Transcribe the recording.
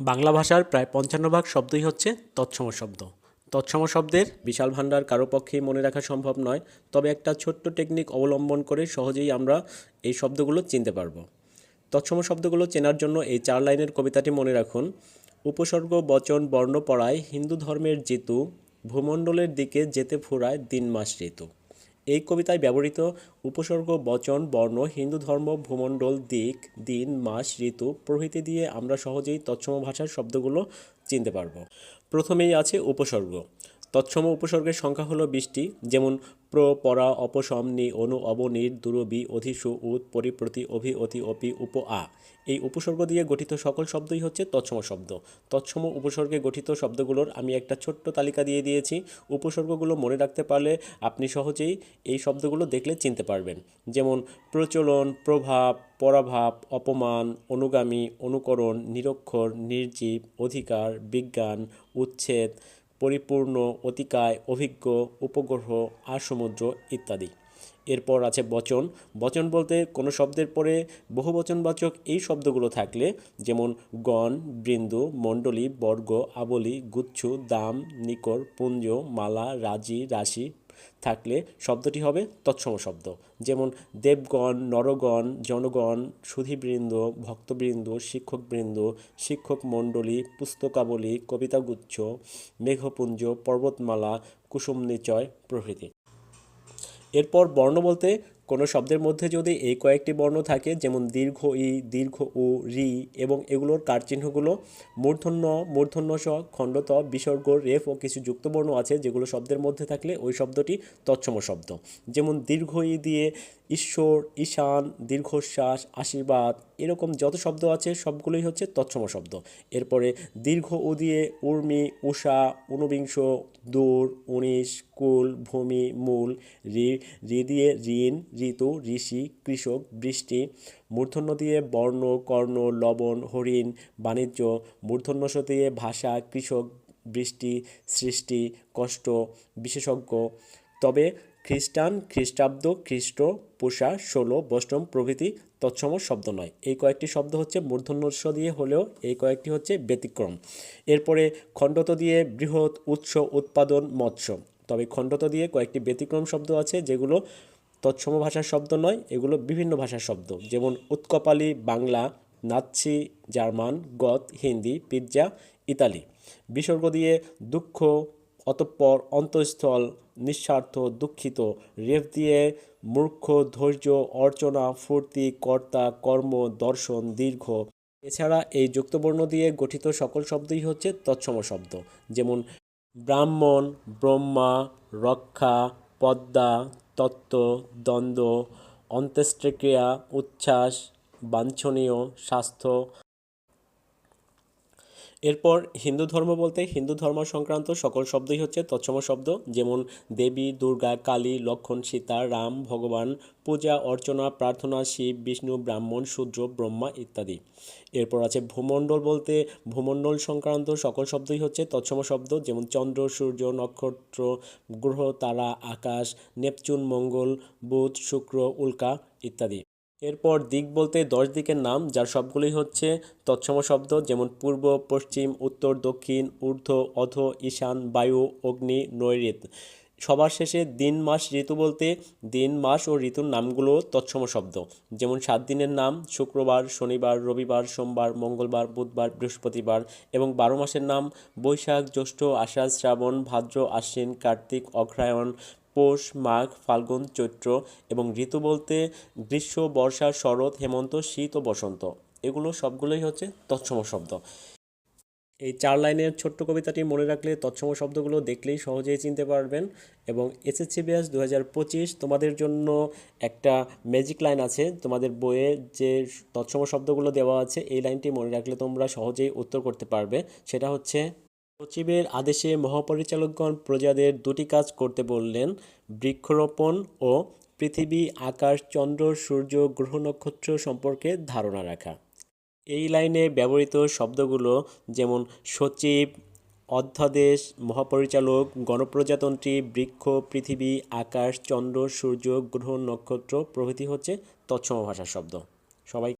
বাংলা ভাষার প্রায় পঞ্চান্ন ভাগ শব্দই হচ্ছে তৎসম শব্দ। তৎসম শব্দের বিশাল ভাণ্ডার কারও পক্ষেই মনে রাখা সম্ভব নয়, তবে একটা ছোট্ট টেকনিক অবলম্বন করে সহজেই আমরা এই শব্দগুলো চিনতে পারব। তৎসম শব্দগুলো চেনার জন্য এই চার লাইনের কবিতাটি মনে রাখুন। উপসর্গ, বচন বর্ণ পড়ায় হিন্দু ধর্মের জিতু, ভূমণ্ডলের দিকে যেতে ফুরায় দিন মাস ঋতু এই কবিতায় ব্যবহৃত উপসর্গ, বচন, বর্ণ, হিন্দু ধর্ম, ভূমণ্ডল, দিক, দিন, মাস, ঋতু প্রভৃতি দিয়ে আমরা সহজেই তৎসম ভাষার শব্দগুলো চিনতে পারব। প্রথমেই আছে উপসর্গ। তৎসম উপসর্গের সংখ্যা হলো বিশটি, যেমন প্র, পরা, অপসম, নি, অনু অবনির দুরবি অধিসু উত পরিপ্রতি, অভি, অতি, অপি, উপ, আ। এই উপসর্গ দিয়ে গঠিত সকল শব্দই হচ্ছে তৎসম শব্দ। তৎসম উপসর্গে গঠিত শব্দগুলোর আমি একটা ছোট্ট তালিকা দিয়ে দিয়েছি। উপসর্গগুলো মনে রাখতে পারলে আপনি সহজেই এই শব্দগুলো দেখলে চিনতে পারবেন। যেমন প্রচলন, প্রভাব, পরাভাব, অপমান, অনুগামী, অনুকরণ, নিরক্ষর, নির্জীব, অধিকার, বিজ্ঞান, উচ্ছেদ পরিপূর্ণ, অতিকায়, অভিজ্ঞ, উপগ্রহ, আর সমুদ্র ইত্যাদি। এরপর আছে বচন। বচন বলতে কোনো শব্দের পরে বহু বচনবাচক এই শব্দগুলো থাকলে, যেমন গণ, বৃন্দু, মণ্ডলী, বর্গ, আবলি, গুচ্ছ, দাম, নিকর, পুঞ্জ, মালা, রাজি, রাশি থাকলে শব্দটি হবে তৎসম শব্দ। যেমন দেবগণ, নরগণ, জনগণ, সুধীবৃন্দ, ভক্তবৃন্দ, শিক্ষকবৃন্দ শিক্ষক মণ্ডলী পুস্তকাবলী, কবিতাগুচ্ছ, মেঘপুঞ্জ, পর্বতমালা কুসুম নিচয় প্রভৃতি। এরপর বর্ণ বলতে কোনো শব্দের মধ্যে যদি এই কয়েকটি বর্ণ থাকে, যেমন দীর্ঘ ই, দীর্ঘ উ, রি এবং এগুলোর কারচিহ্নগুলো মূর্ধন্য মূর্ধন্য স খণ্ডত, বিসর্গ, রেফ ও কিছু যুক্তবর্ণ আছে যেগুলো শব্দের মধ্যে থাকলে ওই শব্দটি তৎসম শব্দ। যেমন দীর্ঘ ই দিয়ে ঈশ্বর, ঈশান, দীর্ঘশ্বাস, আশীর্বাদ, এরকম যত শব্দ আছে সবগুলোই হচ্ছে তৎসম শব্দ। এরপরে দীর্ঘ উ দিয়ে উর্মি উষা ঊনবিংশ, দূর, উনিশ, কুল, ভূমি, মূল, রি রি দিয়ে ঋণ, ঋতু, ঋষি, কৃষক, বৃষ্টি, মূর্ধন্য দিয়ে বর্ণ, কর্ণ, লবণ, হরিণ, বাণিজ্য, মূর্ধন্যস দিয়ে ভাষা, কৃষক, বৃষ্টি, সৃষ্টি, কষ্ট, বিশেষজ্ঞ। তবে খ্রিস্টান খ্রিস্টাব্দ, খ্রিস্ট, পোষা, ষোলো, বৈষ্ণব প্রভৃতি তৎসম শব্দ নয়। এই কয়েকটি শব্দ হচ্ছে মূর্ধন্যস্য দিয়ে হলেও এই কয়েকটি হচ্ছে ব্যতিক্রম। এরপরে খণ্ডত দিয়ে বৃহৎ উৎস, উৎপাদন, মৎস্য। তবে খণ্ডত দিয়ে কয়েকটি ব্যতিক্রম শব্দ আছে যেগুলো তৎসম ভাষার শব্দ নয়, এগুলো বিভিন্ন ভাষার শব্দ। যেমন উৎকপালি, বাংলা, নাৎসি, জার্মান গত হিন্দি পিৎজা ইতালি। বিসর্গ দিয়ে দুঃখ অতঃপর অন্তঃস্থল, নিঃস্বার্থ, দুঃখিত। রেফ দিয়ে মূর্খ, ধৈর্য, অর্চনা, ফুর্তি, কর্তা, কর্ম, দর্শন, দীর্ঘ। এছাড়া এই যুক্তবর্ণ দিয়ে গঠিত সকল শব্দই হচ্ছে তৎসম শব্দ। যেমন ব্রাহ্মণ, ব্রহ্মা, রক্ষা, পদ্মা, তত্ত্ব, দ্বন্দ্ব, অন্ত্যেষ্টিক্রিয়া, উচ্ছ্বাস, বাঞ্ছনীয়, স্বাস্থ্য। এরপর হিন্দু ধর্ম বলতে হিন্দু ধর্ম সংক্রান্ত সকল শব্দই হচ্ছে তৎসম শব্দ, যেমন দেবী, দুর্গা, কালী, লক্ষণ, সীতা, রাম, ভগবান, পূজা, অর্চনা, প্রার্থনা, শিব, বিষ্ণু, ব্রাহ্মণ, শূদ্র, ব্রহ্মা ইত্যাদি। এরপর আছে ভূমণ্ডল বলতে ভূমণ্ডল সংক্রান্ত সকল শব্দই হচ্ছে তৎসম শব্দ, যেমন চন্দ্র, সূর্য, নক্ষত্র, গ্রহ, তারা, আকাশ, নেপচুন, মঙ্গল, বুধ, শুক্র, উল্কা ইত্যাদি। এরপর দিক বলতে দশ দিকের নাম, যার সবগুলোই হচ্ছে তৎসম শব্দ, যেমন পূর্ব, পশ্চিম, উত্তর, দক্ষিণ, ঊর্ধ্ব, অধ, ঈশান, বায়ু, অগ্নি, নৈঋত। সবার শেষে দিন, মাস, ঋতু বলতে দিন, মাস ও ঋতুর নামগুলো তৎসম শব্দ। যেমন সাত দিনের নাম, শুক্রবার, শনিবার, রবিবার, সোমবার, মঙ্গলবার, বুধবার, বৃহস্পতিবার এবং বারো মাসের নাম, বৈশাখ, জ্যৈষ্ঠ, আষাঢ়, শ্রাবণ, ভাদ্র, আশ্বিন, কার্তিক, অগ্রহায়ণ পৌষ মাঘ, ফাল্গুন, চৈত্র এবং ঋতু বলতে গ্রীষ্ম, বর্ষা, শরৎ, হেমন্ত, শীত ও বসন্ত। এগুলো সবগুলোই হচ্ছে তৎসম শব্দ। এই চার লাইনের ছোট্ট কবিতাটি মনে রাখলে তৎসম শব্দগুলো দেখলেই সহজেই চিনতে পারবেন এবং এসএসসি ব্যাস দু তোমাদের জন্য একটা ম্যাজিক লাইন আছে। তোমাদের বইয়ে যে তৎসম শব্দগুলো দেওয়া আছে, এই লাইনটি মনে রাখলে তোমরা সহজেই উত্তর করতে পারবে। সেটা হচ্ছে সচিবের আদেশে মহাপরিচালকগণ প্রজাদের দুটি কাজ করতে বললেন, বৃক্ষরোপণ ও পৃথিবী, আকাশ, চন্দ্র, সূর্য, গ্রহ নক্ষত্র সম্পর্কে ধারণা রাখা। এই লাইনে ব্যবহৃত শব্দগুলো যেমন সচিব, অধ্যাদেশ, মহাপরিচালক, গণপ্রজাতন্ত্রী, বৃক্ষ, পৃথিবী, আকাশ, চন্দ্র, সূর্য, গ্রহ নক্ষত্র প্রভৃতি হচ্ছে তৎসম ভাষার শব্দ। সবাই